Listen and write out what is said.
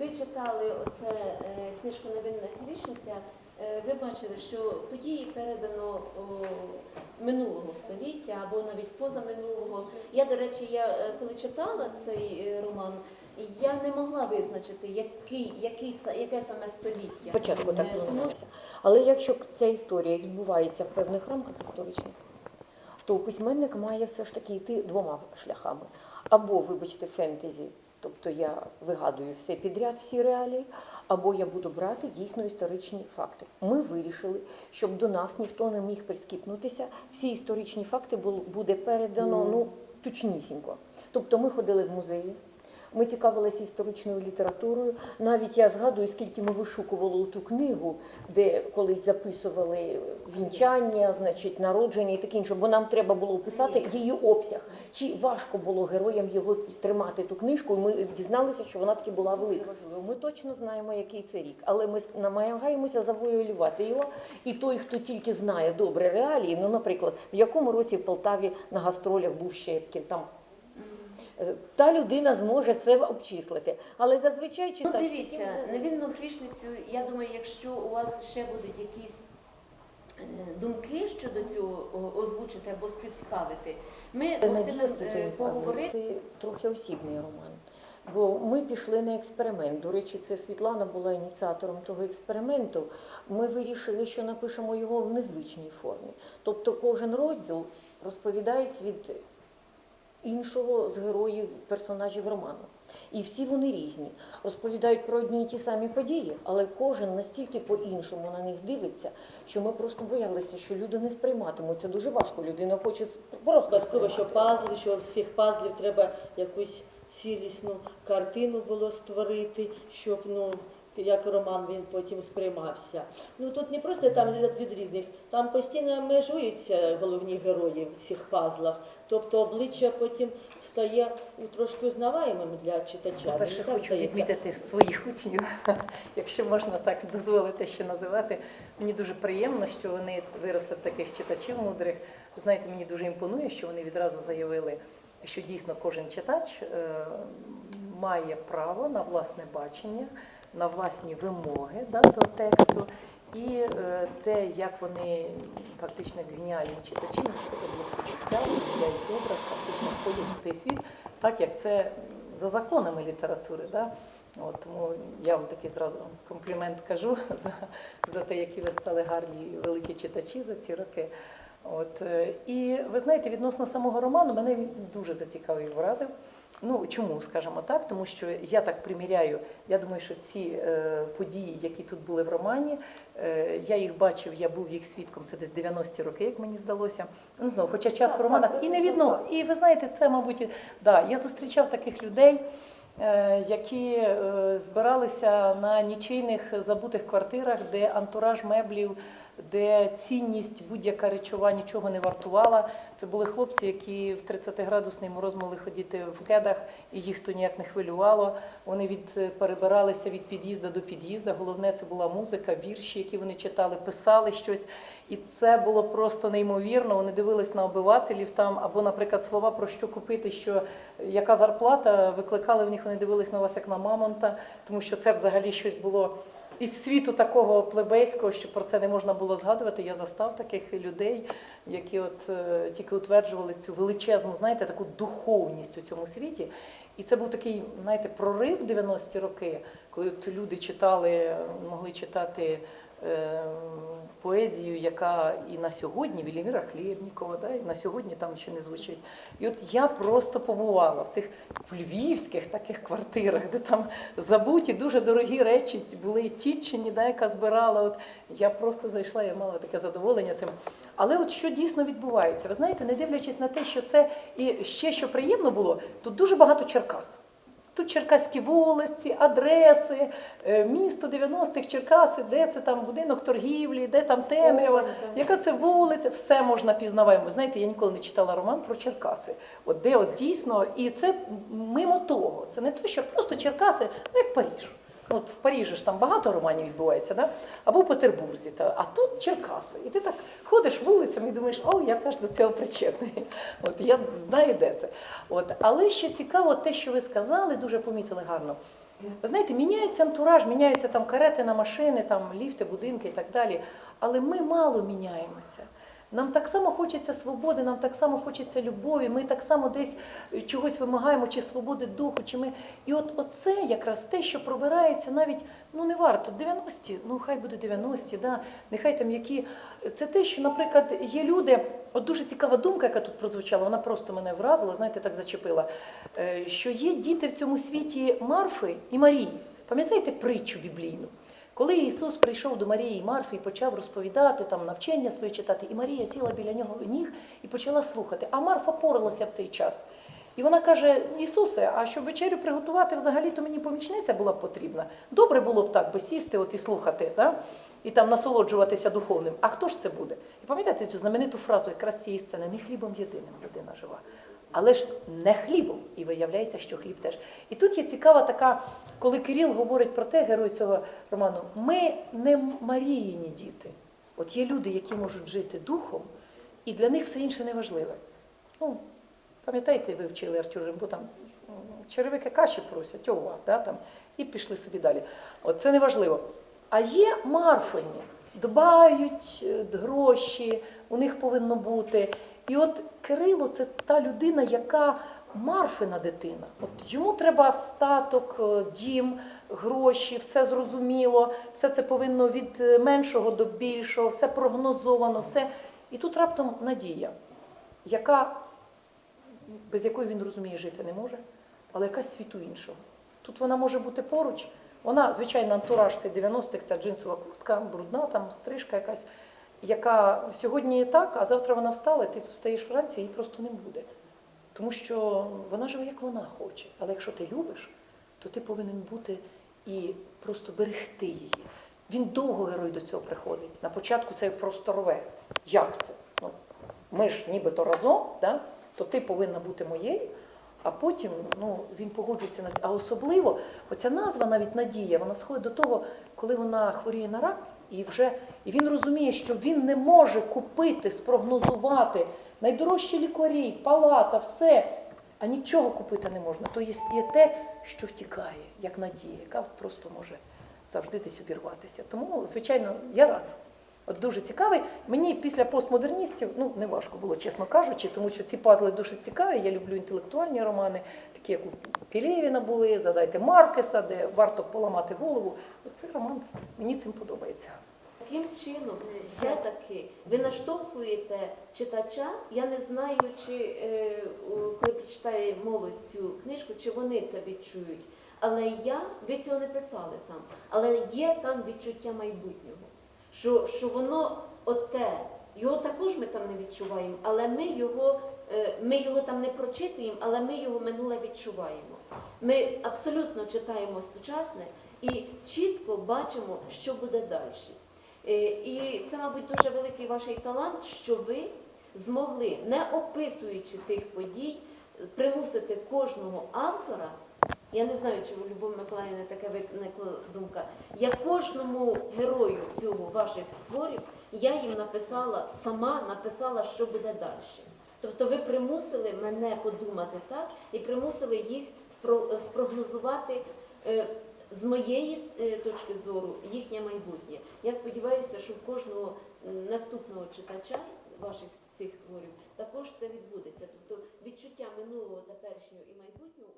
Ви читали оце е, книжку Невинна грішниця. Е, Ви бачили, що події передано минулого століття або навіть позаминулого. Я, до речі, я е, коли читала цей роман, я не могла визначити, який, який, яке саме століття. Спочатку так Е, тому. Але якщо ця історія відбувається в певних рамках історичних, то письменник має все ж таки йти двома шляхами. Або, вибачте, фентезі, тобто я вигадую все підряд, всі реалії, або я буду брати дійсно історичні факти. Ми вирішили, щоб до нас ніхто не міг прискіпнутися, всі історичні факти бу- буде передано ну, точнісінько. Тобто ми ходили в музеї. Ми цікавилися історичною літературою. Навіть я згадую, скільки ми вишукували ту книгу, де колись записували вінчання, значить, народження і таке інше, бо нам треба було описати її обсяг. Чи важко було героям його тримати ту книжку? І ми дізналися, що вона таки була велика. Ми точно знаємо, який це рік, але ми намагаємося завоювати його. І той, хто тільки знає добре реалії, ну, наприклад, в якому році в Полтаві на гастролях був Щепкін, там Та людина зможе це обчислити. Але зазвичай Ну, читач дивіться, невинну грішницю, я думаю, якщо у вас ще будуть якісь е, думки щодо цього озвучити або співставити, ми могли Стутенко, поговорити. Це трохи осібний роман. Бо ми пішли на експеримент. До речі, це Світлана була ініціатором того експерименту. Ми вирішили, що напишемо його в незвичній формі. Тобто кожен розділ розповідається від іншого з героїв персонажів роману. І всі вони різні. Розповідають про одні й ті самі події, але кожен настільки по-іншому на них дивиться, що ми просто боялися, що люди не сприйматимуть. Це дуже важко. Людина хоче просто Додатково, що пазли, що з цих пазлів треба якусь цілісну картину було створити, щоб ну. Як роман він потім сприймався. Ну тут не просто там від різних, там постійно межуються головні герої в цих пазлах. Тобто обличчя потім стає трошки узнаваємим для читача. По-перше, хочу здається. відмітити своїх учнів, якщо можна так дозволити ще називати. Мені дуже приємно, що вони виросли в таких читачів мудрих. Знаєте, мені дуже імпонує, що вони відразу заявили, що дійсно кожен читач е, має право на власне бачення, на власні вимоги да, до тексту. І е, те, як вони фактично як геніальні читачі, наприклад, без почуття, виявляють образ, фактично входять в цей світ, так як це за законами літератури. Да? От, тому я вам такий зразу комплімент кажу за, за те, які ви стали гарні великі читачі за ці роки. От, е, і ви знаєте, відносно самого роману мене він дуже зацікавив вразив. Ну чому, скажімо так, тому що я так приміряю, я думаю, що ці е, події, які тут були в романі, е, я їх бачив, я був їх свідком, це десь 90-ті роки, як мені здалося. Ну, знову, хоча час в романах і не відно. І ви знаєте, це, мабуть, да, я зустрічав таких людей. Е, Які е, збиралися на нічийних забутих квартирах, де антураж меблів, де цінність будь-яка речова нічого не вартувала. Це були хлопці, які в 30-градусний мороз могли ходити в кедах, і їх то ніяк не хвилювало. Вони від е, перебиралися від під'їзду до під'їзду. Головне це була музика, вірші, які вони читали, писали щось. І це було просто неймовірно. Вони дивились на обивателів там, або, наприклад, слова про що купити, що яка зарплата викликали в них. Вони дивились на вас як на мамонта, тому що це взагалі щось було. Із світу такого плебейського, що про це не можна було згадувати, я застав таких людей, які от е, тільки утверджували цю величезну, знаєте, таку духовність у цьому світі. І це був такий, знаєте, прорив в 90-ті роки, коли от люди читали, могли читати е, поезію, яка і на сьогодні Веліміра Хлєбнікова, да, і на сьогодні там ще не звучить. І от я просто побувала в цих в львівських таких квартирах, де там забуті дуже дорогі речі були Тітчині, да, яка збирала. От я просто зайшла, я мала таке задоволення цим. Але от що дійсно відбувається? Ви знаєте, не дивлячись на те, що це і ще що приємно було, тут дуже багато Черкас. Тут черкаські вулиці, адреси, е, місто 90-х Черкаси, де це там будинок торгівлі, де там темрява, яка це вулиця, все можна пізнаваємо. Знаєте, я ніколи не читала роман про Черкаси. От де от дійсно, і це мимо того. Це не те, що просто Черкаси, ну як Паріж. От в Парижі ж там багато романів відбувається, да? або в Петербурзі, та, а тут Черкаси. І ти так ходиш вулицями і думаєш, о, я теж до цього причетний. От я знаю, де це. От, але ще цікаво те, що ви сказали, дуже помітили гарно. Ви знаєте, міняється антураж, міняються там карети на машини, там ліфти, будинки і так далі. Але ми мало міняємося. Нам так само хочеться свободи, нам так само хочеться любові, ми так само десь е, чогось вимагаємо, чи свободи духу, чи ми. І от оце якраз те, що пробирається навіть, ну не варто, 90-ті, ну хай буде 90-ті, да, нехай там які. Це те, що, наприклад, є люди, от дуже цікава думка, яка тут прозвучала, вона просто мене вразила, знаєте, так зачепила. е, Що є діти в цьому світі Марфи і Марії. Пам'ятаєте притчу біблійну? Коли Ісус прийшов до Марії і Марфи і почав розповідати, там навчання своє читати, і Марія сіла біля нього ніг і почала слухати. А Марфа поралася в цей час. І вона каже: Ісусе, а щоб вечерю приготувати, взагалі то мені помічниця була б потрібна. Добре було б так би сісти от і слухати, да? і там насолоджуватися духовним. А хто ж це буде? І пам'ятаєте цю знамениту фразу якраз цієї сцени не хлібом єдиним людина жива. Але ж не хлібом, і виявляється, що хліб теж. І тут є цікава така, коли Кирил говорить про те, герой цього роману, ми не Маріїні діти. От є люди, які можуть жити духом, і для них все інше не важливе. Ну, пам'ятаєте, ви вчили Артюр Римбо, там черевики каші просять, ова, да, там, і пішли собі далі. От це не важливо. А є Марфині, дбають е, гроші, у них повинно бути. І от Кирило це та людина, яка Марфина дитина. От йому треба статок, е, дім, гроші, все зрозуміло, все це повинно від е, меншого до більшого, все прогнозовано, все. І тут раптом надія, яка, без якої він розуміє, жити не може, але якась світу іншого. Тут вона може бути поруч. Вона, звичайно, антураж цей 90-х, ця джинсова куртка, брудна, там стрижка якась, яка сьогодні так, а завтра вона встала, ти встаєш вранці, її просто не буде. Тому що вона живе, як вона хоче. Але якщо ти любиш, то ти повинен бути і просто берегти її. Він довго герой до цього приходить. На початку це просто рве. Як це? Ну, ми ж нібито разом, да? то ти повинна бути моєю, а потім ну, він погоджується на А особливо оця назва навіть Надія, вона сходить до того, коли вона хворіє на рак, і вже і він розуміє, що він не може купити, спрогнозувати найдорожчі лікарі, палата, все, а нічого купити не можна. То є, те, що втікає, як надія, яка просто може завжди десь обірватися. Тому, звичайно, я рада. От дуже цікавий. Мені після постмодерністів ну не важко було, чесно кажучи, тому що ці пазли дуже цікаві. Я люблю інтелектуальні романи, такі як у Пілєвіна були, задайте Маркеса, де варто поламати голову. Оцей роман мені цим подобається. Таким чином, все-таки ви наштовхуєте читача, я не знаю, чи е, коли прочитає молодь цю книжку, чи вони це відчують. Але я, ви цього не писали там, але є там відчуття майбутнього. Що, що воно оте, його також ми там не відчуваємо, але ми його, е, ми його там не прочитуємо, але ми його минуле відчуваємо. Ми абсолютно читаємо сучасне і чітко бачимо, що буде далі. Е, І це, мабуть, дуже великий ваш талант, що ви змогли, не описуючи тих подій, примусити кожного автора. Я не знаю, чи у Любові Миколаївни така виникла думка. Я кожному герою цього ваших творів, я їм написала, сама написала, що буде далі. Тобто ви примусили мене подумати так і примусили їх спрогнозувати е, з моєї е, точки зору їхнє майбутнє. Я сподіваюся, що в кожного наступного читача ваших цих творів також це відбудеться. Тобто відчуття минулого, теперішнього і майбутнього.